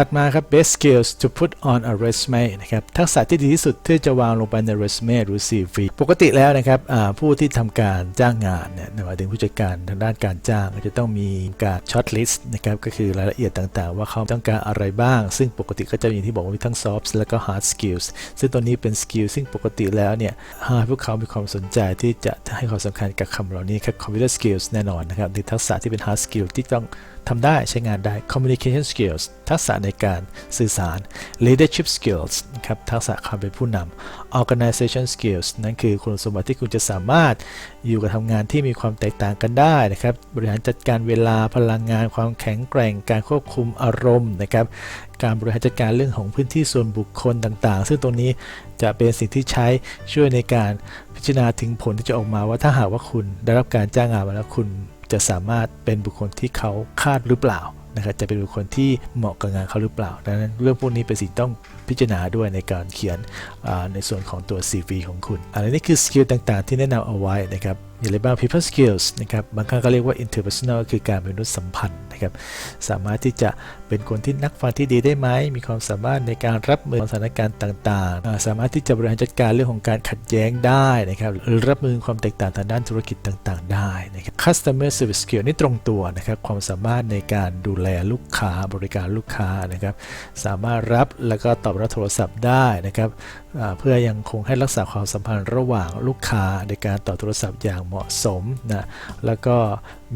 ถัดมาครับ best skills to put on a resume นะครับ ทักษะที่ดีที่สุดที่จะวางลงไปใน resume หรือ CV ปกติแล้วนะครับผู้ที่ทำการจ้างงานเนี่ยหมายถึงผู้จัดการทางด้านการจ้างจะต้องมีการ short list นะครับก็คือรายละเอียดต่างๆ ว่าเขาต้องการอะไรบ้าง ซึ่งปกติก็จะมีที่บอกว่ามีทั้ง soft และก็ hard skills ซึ่งตัวนี้เป็น skill ซึ่งปกติแล้วเนี่ยให้พวกเขามีความสนใจที่จะให้ความสำคัญกับคำเหล่านี้ครับ computer skills แน่นอนนะครับในทักษะที่เป็น hard skill ที่ต้อง ทำได้ใช้งานได้ communication skills ทักษะในการสื่อสาร leadership skills นะครับทักษะความเป็นผู้นำ organization skills นั่นคือคุณสมบัติที่คุณจะสามารถอยู่กับทำงานที่มีความแตกต่างกันได้นะครับ บริหารจัดการเวลาพลังงาน ความแข็งแกร่ง การควบคุมอารมณ์นะครับ การบริหารจัดการเรื่องของพื้นที่ส่วนบุคคลต่างๆ ซึ่งตรงนี้จะเป็นสิ่งที่ใช้ช่วยในการพิจารณาถึงผลที่จะออกมาว่าถ้าหากว่าคุณได้รับการจ้างงานมาแล้วคุณ จะสามารถเป็นบุคคลที่เขาคาดหรือเปล่านะครับจะเป็นบุคคลที่เหมาะกับงานเขาหรือเปล่าดังนั้นเรื่องพวกนี้เป็นสิ่งต้องพิจารณาด้วยในการเขียนในส่วนของตัว CV ของคุณอันนี้คือสกิลต่างๆ ที่แนะนำเอาไว้นะครับอย่างไรบ้าง people skills นะครับบางครั้งก็เรียกว่า interpersonal คือการเป็นมนุษยสัมพันธ์ นะครับสามารถที่จะเป็นคนที่นักฟังที่ดีได้ไหมมีความสามารถในการรับมือสถานการณ์ต่างๆ สามารถที่จะบริหารจัดการเรื่องของการขัดแย้งได้นะครับหรือรับมือความแตกต่างทางด้านธุรกิจต่างๆ ได้นะครับ customer service skill นี่ตรงตัวนะครับความสามารถในการดูแลลูกค้าบริการลูกค้านะครับสามารถรับแล้วก็ตอบรับโทรศัพท์ได้นะครับ เพื่อยังคงให้รักษาความสัมพันธ์ระหว่างลูกค้าในการต่อโทรศัพท์อย่างเหมาะสมนะแล้วก็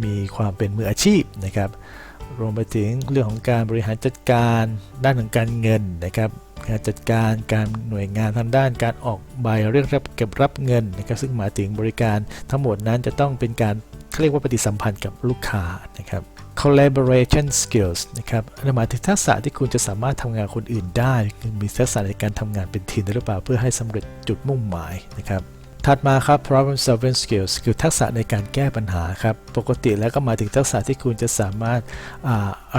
มีความเป็นมืออาชีพนะครับรวมไปถึงเรื่องของการบริหารจัดการด้านของการเงินนะครับการจัดการการหน่วยงานทางด้านการออกใบเรียกรับเก็บรับเงินนะครับซึ่งหมายถึงบริการทั้งหมดนั้นจะต้องเป็นการเรียกว่าปฏิสัมพันธ์กับลูกค้านะครับ collaboration skills นะครับหมายถึงทักษะที่คุณจะสามารถทำงานคนอื่นได้ คือมีทักษะในการทำงานเป็นทีมได้หรือเปล่าเพื่อให้สำเร็จจุดมุ่งหมายนะครับถัดมาครับ problem solving skills คือทักษะในการแก้ปัญหาครับ ปกติแล้วก็หมายถึงทักษะที่คุณจะสามารถ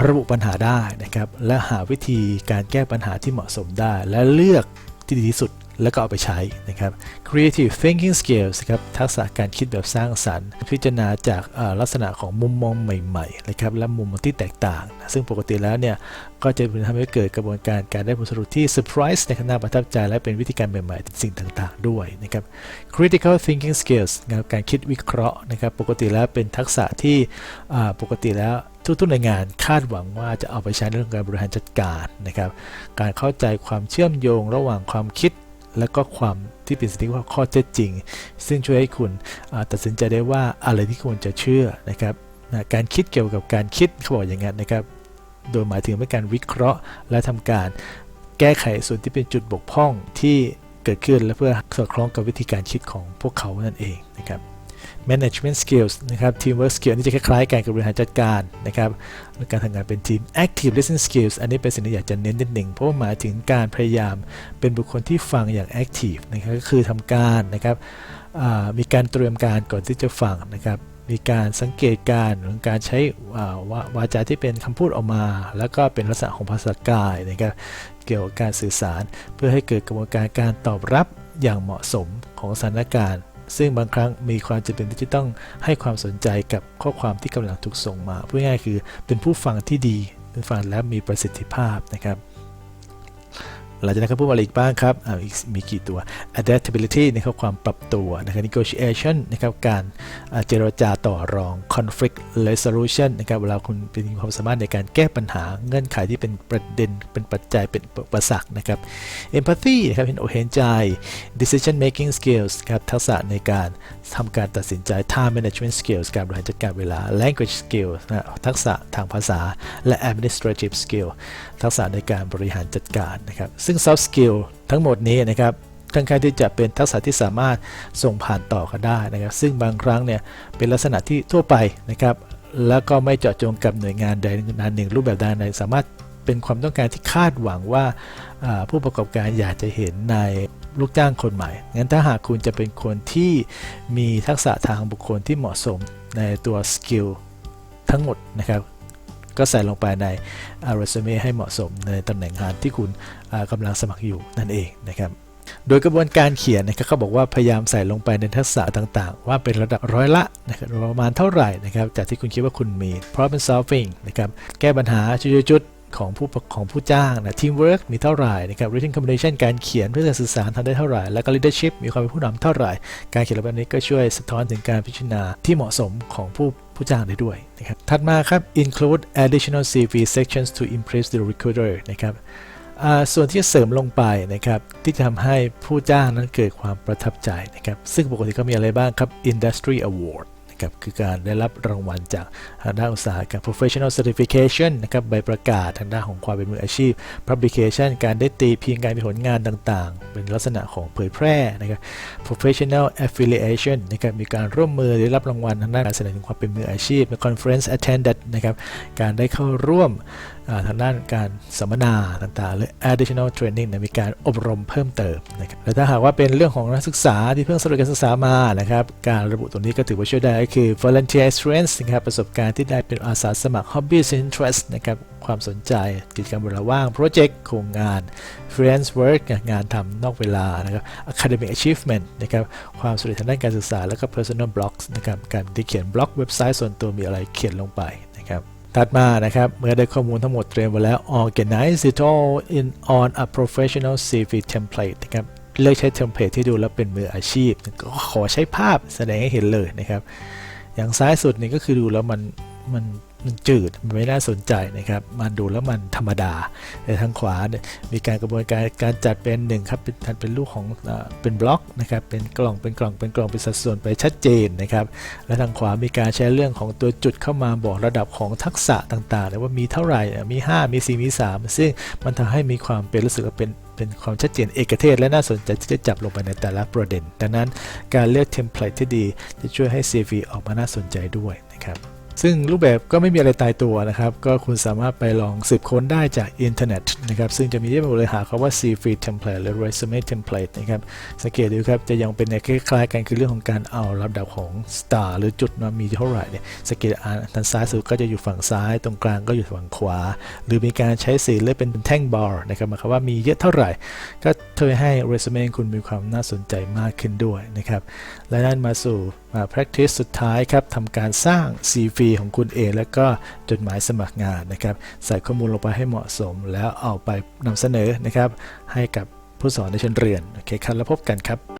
ระบุปัญหาได้นะครับ และหาวิธีการแก้ปัญหาที่เหมาะสมได้ และเลือกที่ดีที่สุด แล้วก็เอาไปใช้นะครับ creative thinking skills ครับทักษะการคิดแบบสร้างสรรค์ พิจารณาจากลักษณะของมุมมองใหม่ๆนะครับและมุมมองที่แตกต่าง ซึ่งปกติแล้วเนี่ย ก็จะทำให้เกิดกระบวนการการได้ผลสรุปที่เซอร์ไพรส์ในขณะประทับใจ และเป็นวิธีการใหม่ๆ สิ่งต่างๆ ด้วยนะครับ critical thinking skills นะการคิดวิเคราะห์นะครับปกติแล้วเป็นทักษะที่ปกติแล้วทุกๆหน่วยงานคาดหวังว่าจะเอาไปใช้ในเรื่องการบริหารจัดการนะครับ การเข้าใจความเชื่อมโยงระหว่างความคิด และก็ความที่เป็นสิ่งที่ว่าข้อเท็จจริง ซึ่งช่วยให้คุณตัดสินใจได้ว่าอะไรที่ควรจะเชื่อนะครับการคิดเกี่ยวกับการคิดเขาบอกอย่างนั้นนะครับ โดยหมายถึงเป็นการวิเคราะห์ และทำการแก้ไขส่วนที่เป็นจุดบกพร่องที่เกิดขึ้นและเพื่อสอดคล้องกับวิธีการคิดของพวกเขานั่นเองนะครับ management skills นะครับ teamwork skill นี่จะคล้ายๆการบบริหารจัดการนะครับการทำงานเป็นทีม active listening skills อันนี้เป็นสิ่งที่อยากจะเน้นนิดหนึ่งเพราะว่าหมายถึงการพยายามเป็นบุคคลที่ฟังอย่าง active นะครับก็คือทำการนะครับมีการเตรียมการก่อนที่จะฟังนะครับมีการสังเกตการหรือการใช้วาจาที่เป็นคำพูดออกมา แล้วก็เป็นลักษณะของภาษากายนะครับเกี่ยวกับการสื่อสาร เพื่อให้เกิดกระบวนการการตอบรับอย่างเหมาะสมของสถานการณ์ ซึ่งบางครั้งมีความจำเป็นที่จะต้องให้ความสนใจกับข้อความที่กำลังถูกส่งมาพูดง่ายคือเป็นผู้ฟังที่ดีเป็นฟังและมีประสิทธิภาพนะครับ หลังจากนั้นก็พูดอะไรอีกบ้างครับมีกี่ตัว adaptability นะครับความปรับตัวนะครับ negotiation นะครับการเจรจาต่อรอง conflict resolution นะครับเวลาคุณเป็นความสามารถในการแก้ปัญหาเงื่อนไขที่เป็นประเด็นเป็นปัจจัยเป็นประสักนะครับ empathy นะครับเห็นอกเห็นใจ decision making skills ครับทักษะในการทำการตัดสินใจ time management skills การบริหารจัดการเวลา language skills นะทักษะทางภาษาและ administrative skill ทักษะในการบริหารจัดการนะครับซึ่งึ่ง soft skill ทั้งหมดนี้นะครับค่อนข้างที่จะเป็นทักษะที่สามารถส่งผ่านต่อกันได้นะครับ ซึ่งบางครั้งเนี่ยเป็นลักษณะที่ทั่วไปนะครับ แล้วก็ไม่เจาะจงกับหน่วยงานใดงานหนึ่งรูปแบบใดใดสามารถเป็นความต้องการที่คาดหวังว่าผู้ประกอบการอยากจะเห็นในลูกจ้างคนใหม่ งั้นถ้าหากคุณจะเป็นคนที่มีทักษะทางบุคคลที่เหมาะสมในตัวสกิลทั้งหมดนะครับ ก็ใส่ลงไปในเรซูเม่ให้เหมาะสมในตำแหน่งงานที่คุณกำลังสมัครอยู่นั่นเองนะครับโดยกระบวนการเขียนนะครับเขาบอกว่าพยายามใส่ลงไปในทักษะต่างๆ ว่าเป็นระดับร้อยละนะครับประมาณเท่าไหร่นะครับจากที่คุณคิดว่าคุณมี problem solving นะครับแก้ปัญหาจุดของผู้ของผู้จ้างนะ teamwork มีเท่าไหร่นะครับ written communication การเขียนเพื่อสื่อสารทำได้เท่าไหร่ แล้วก็ leadership มีความเป็นผู้นำเท่าไหร่ การเขียนแบบนี้ก็ช่วยสะท้อนถึงการพิจารณาที่เหมาะสมของผู้ ผู้จ้างได้ด้วยนะครับถัดมาครับ include additional CV sections to impress the recruiter นะครับส่วนที่จะเสริมลงไปนะครับที่จะทำให้ผู้จ้างนั้นเกิดความประทับใจนะครับซึ่งปกติก็มีอะไรบ้างครับ industry award นะครับคือการได้รับรางวัลจากทางด้านอุตสาหกรรม professional certification นะครับใบประกาศทางด้านของความเป็นมืออาชีพ publication การได้ตีพิมพ์การมีผลงานต่างๆ เป็นลักษณะของเผยแพร่นะครับ professional affiliation นะครับมีการร่วมมือได้รับรางวัลทางด้านการแสดงถึงความเป็นมืออาชีพ conference attended นะครับการได้เข้าร่วมทางด้านการสัมมนาต่างๆ หรือ additional training นะมีการอบรมเพิ่มเติมนะครับและถ้าหากว่าเป็นเรื่องของนักศึกษาที่เพิ่งสำเร็จการศึกษามานะครับการระบุตรงนี้ก็ถือว่าช่วยได้ก็คือ volunteer experience นะครับประสบการณ์ที่ได้เป็นอาสาสมัคร hobbies and interest นะครับความสนใจกิจกรรมเวลาว่าง project โครงงาน freelance work งานทำนอกเวลานะครับ academic achievement นะครับความสำเร็จทางด้านการศึกษา แล้วก็ personal blogs นะครับการที่เขียนบล็อกเว็บไซต์ส่วนตัวมีอะไรเขียนลงไป ถัดมานะครับ เมื่อได้ข้อมูลทั้งหมดเตรียมไว้แล้ว organize it all in on a professional CV template นะครับ เลือกใช้เทมเพลตที่ดูแล้วเป็นมืออาชีพ ก็ขอใช้ภาพแสดงให้เห็นเลยนะครับ อย่างซ้ายสุดนี่ก็คือดูแล้วมันมัน มันจืดมันไม่น่าสนใจนะครับ มันดูแล้วมันธรรมดาแต่ทางขวามีการกระบวนการการจัดเป็นหนึ่งครับเป็นทันเป็นรูปของเป็นบล็อกนะครับเป็นกล่องเป็นกล่องเป็นกล่องเป็นสัดส่วนไปชัดเจนนะครับ และทางขวามีการใช้เรื่องของตัวจุดเข้ามาบอกระดับของทักษะต่างๆเลยว่ามีเท่าไหร่อะมี 5 มี 4 มี 3 ซึ่งมันทำให้มีความเป็นรู้สึกว่าเป็นเป็นความชัดเจนเอกเทศ และน่าสนใจที่จะจับลงไปในแต่ละประเด็นดังนั้นการเลือกเทมเพลตที่ดีจะช่วยให้ CV ออกมาน่าสนใจด้วยนะครับ ซึ่งรูปแบบก็ไม่มีอะไรตายตัวนะครับ ก็คุณสามารถไปลองสืบค้นได้จากอินเทอร์เน็ตนะครับ ซึ่งจะมีที่บริหารคำว่า CV template หรือ resume template นะครับ สังเกตดูครับ จะยังเป็นในคล้ายๆกันคือเรื่องของการเอาลำดับของ star หรือจุดมามีเท่าไหร่เนี่ยสังเกตอ่านทางซ้ายสุดก็จะอยู่ฝั่งซ้าย ตรงกลางก็อยู่ฝั่งขวา หรือมีการใช้สีเลือกเป็นแท่งบาร์นะครับหมายความว่ามีเยอะเท่าไหร่ ก็ช่วยให้ resume คุณมีความน่าสนใจมากขึ้นด้วยนะครับและนั่นมาสู่ มา practice สุดท้ายครับทำการสร้าง CV ของคุณเองแล้วก็จดหมายสมัครงานนะครับ ใส่ข้อมูลลงไปให้เหมาะสม แล้วเอาไปนำเสนอนะครับ ให้กับผู้สอนในชั้นเรียน โอเคครับ แล้วพบกันครับ